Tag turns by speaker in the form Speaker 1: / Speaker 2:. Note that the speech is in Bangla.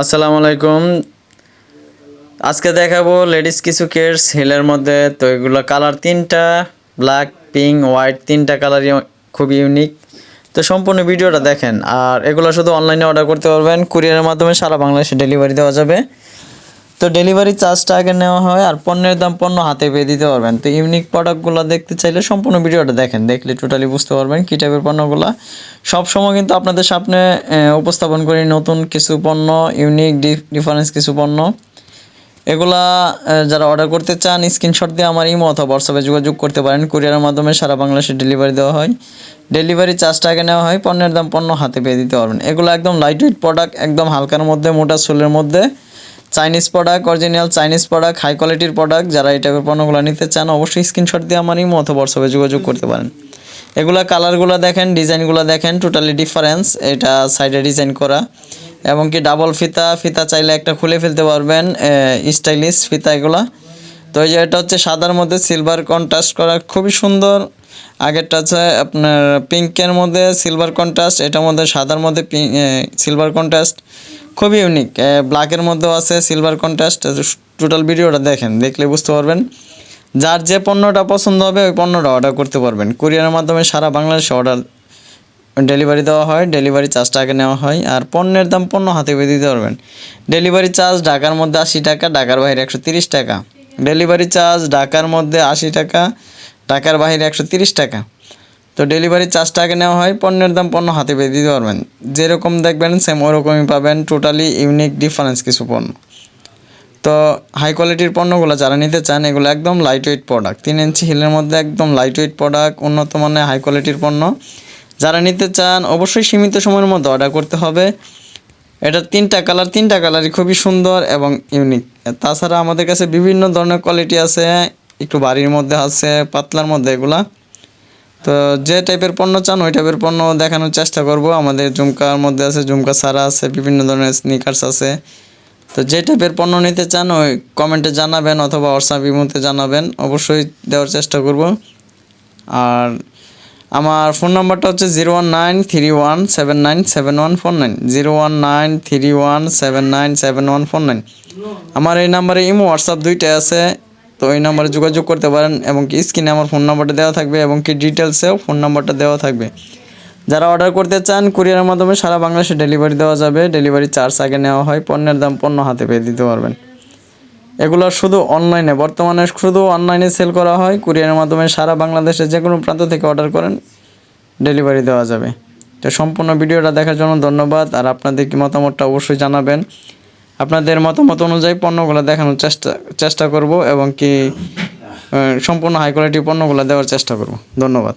Speaker 1: আসসালামু আলাইকুম। আজকে দেখাবো লেডিস কিছু কেয়ার্স হিলের মধ্যে। তো এগুলো কালার তিনটা, ব্ল্যাক, পিঙ্ক, হোয়াইট, তিনটা কালারই খুব ইউনিক। তো সম্পূর্ণ ভিডিওটা দেখেন। আর এগুলো শুধু অনলাইনে অর্ডার করতে পারবেন। কুরিয়ারের মাধ্যমে সারা বাংলাদেশে ডেলিভারি দেওয়া যাবে। তো ডেলিভারি চার্জটা আগে নেওয়া হয় আর পণ্যের দাম পণ্য হাতে পেয়ে দিতে পারবেন। তো ইউনিক প্রোডাক্টগুলো দেখতে চাইলে সম্পূর্ণ ভিডিওটা দেখেন, দেখলে টোটালি বুঝতে পারবেন কী টাইপের পণ্যগুলো। সব সময় কিন্তু আপনাদের সামনে উপস্থাপন করি নতুন কিছু পণ্য ইউনিক ডিফারেন্স কিছু পণ্য। এগুলা যারা অর্ডার করতে চান স্ক্রিনশট দিয়ে আমার ইমো অথবা হোয়াটসঅ্যাপে যোগাযোগ করতে পারেন। কুরিয়ারের মাধ্যমে সারা বাংলাদেশে ডেলিভারি দেওয়া হয়। ডেলিভারি চার্জটা আগে নেওয়া হয়, পণ্যের দাম পণ্য হাতে পেয়ে দিতে পারবেন। এগুলো একদম লাইট ওয়েট প্রোডাক্ট একদম হালকার মধ্যে, মোটা সোলের মধ্যে। Chinese product original Chinese product high কোয়ালিটির প্রোডাক্ট যারা এই টাইপের পণ্যগুলো নিতে চান, অবশ্যই স্ক্রিনশট দিয়ে আমার ইমো অথবা হোয়াটসঅ্যাপে যোগাযোগ করতে পারেন। এগুলা কালারগুলো দেখেন ডিজাইনগুলো দেখেন টোটালি ডিফারেন্স এটা সাইডে ডিজাইন করা। এবং কি ডাবল ফিতা ফিতা চাইলে একটা খুলে ফেলতে পারবেন স্টাইলিশ ফিতা এগুলা। তো এই যে এটা হচ্ছে সাদার মধ্যে সিলভার কন্ট্রাস্ট করা, খুবই সুন্দর আগেরটা আছে আপনার পিঙ্কের মধ্যে সিলভার কন্ট্রাস্ট এটার মধ্যে সাদার মধ্যে সিলভার কন্ট্রাস্ট খুবই ইউনিক ব্ল্যাকের মধ্যেও আছে সিলভার কন্ট্রাস্ট টোটাল ভিডিওটা দেখেন, দেখলে বুঝতে পারবেন। যার যে পণ্যটা পছন্দ হবে, ওই পণ্যটা অর্ডার করতে পারবেন। কুরিয়ারের মাধ্যমে সারা বাংলাদেশে অর্ডার ডেলিভারি দেওয়া হয় ডেলিভারি চার্জটা আগে নেওয়া হয়, আর পণ্যের দাম পণ্য হাতে পেয়ে দিতে পারবেন। ডেলিভারি চার্জ ঢাকার মধ্যে আশি টাকা, ঢাকার বাইরে একশো তিরিশ টাকা। ডেলিভারি চার্জ ঢাকার মধ্যে আশি টাকা ঢাকার বাইরে একশো তিরিশ টাকা। তো ডেলিভারি চার্জ আগে নেওয়া হয়, পণ্যের দাম পণ্য হাতে পেয়ে দিতে পারবেন। যেরকম দেখবেন সেম ওরকমই পাবেন টোটালি ইউনিক ডিফারেন্স কিছু পণ্য। তো হাই কোয়ালিটির পণ্যগুলো যারা নিতে চান, এগুলো একদম লাইট ওয়েট প্রোডাক্ট তিন ইঞ্চি হিলের মধ্যে একদম লাইট ওয়েট প্রোডাক্ট উন্নত মানের হাই কোয়ালিটির পণ্য। যারা নিতে চান, অবশ্যই সীমিত সময়ের মধ্যে অর্ডার করতে হবে। এটা তিনটা কালার তিনটা কালারই খুবই সুন্দর এবং ইউনিক তাছাড়া আমাদের কাছে বিভিন্ন ধরনের কোয়ালিটি আছে। একটু বাড়ির মধ্যে আছে, পাতলার মধ্যে এগুলা। তো যে টাইপের পণ্য চান, ওই টাইপের পণ্য দেখানোর চেষ্টা করব। আমাদের ঝুমকার মধ্যে আছে, ঝুমকা সারা আছে, বিভিন্ন ধরনের স্নিকার্স আছে। তো যে টাইপের পণ্য নিতে চান, ওই কমেন্টে জানাবেন অথবা হোয়াটসঅ্যাপ ইমোতে জানাবেন। অবশ্যই দেওয়ার চেষ্টা করব। আর আমার ফোন নাম্বারটা হচ্ছে zero one nine three one seven nine seven one four nine. Zero one nine three one seven nine seven one four nine. আমার এই নাম্বারে ইমো হোয়াটসঅ্যাপ দুইটাই আছে। তো এই নাম্বারে যোগাযোগ করতে পারেন এবং কি স্ক্রিনে আমার ফোন নাম্বারটা দেওয়া থাকবে এবং কি ডিটেলসেও ফোন নাম্বারটা দেওয়া থাকবে। যারা অর্ডার করতে চান, কুরিয়ারের মাধ্যমে সারা বাংলাদেশে ডেলিভারি দেওয়া যাবে। ডেলিভারি চার্জ আগে নেওয়া হয়, পণ্যের দাম পণ্য হাতে পেয়ে দিতে পারবেন। এগুলো শুধু অনলাইনে, বর্তমানে শুধু অনলাইনে সেল করা হয়। কুরিয়ারের মাধ্যমে সারা বাংলাদেশে যে কোনো প্রান্ত থেকে অর্ডার করেন, ডেলিভারি দেওয়া যাবে। তো সম্পূর্ণ ভিডিওটা দেখার জন্য ধন্যবাদ। আর আপনাদের কি মতামতটা অবশ্যই জানাবেন। আপনাদের মতামত অনুযায়ী পণ্যগুলো দেখানোর চেষ্টা চেষ্টা করব এবং কি সম্পূর্ণ হাই কোয়ালিটি পণ্যগুলো দেওয়ার চেষ্টা করব। ধন্যবাদ।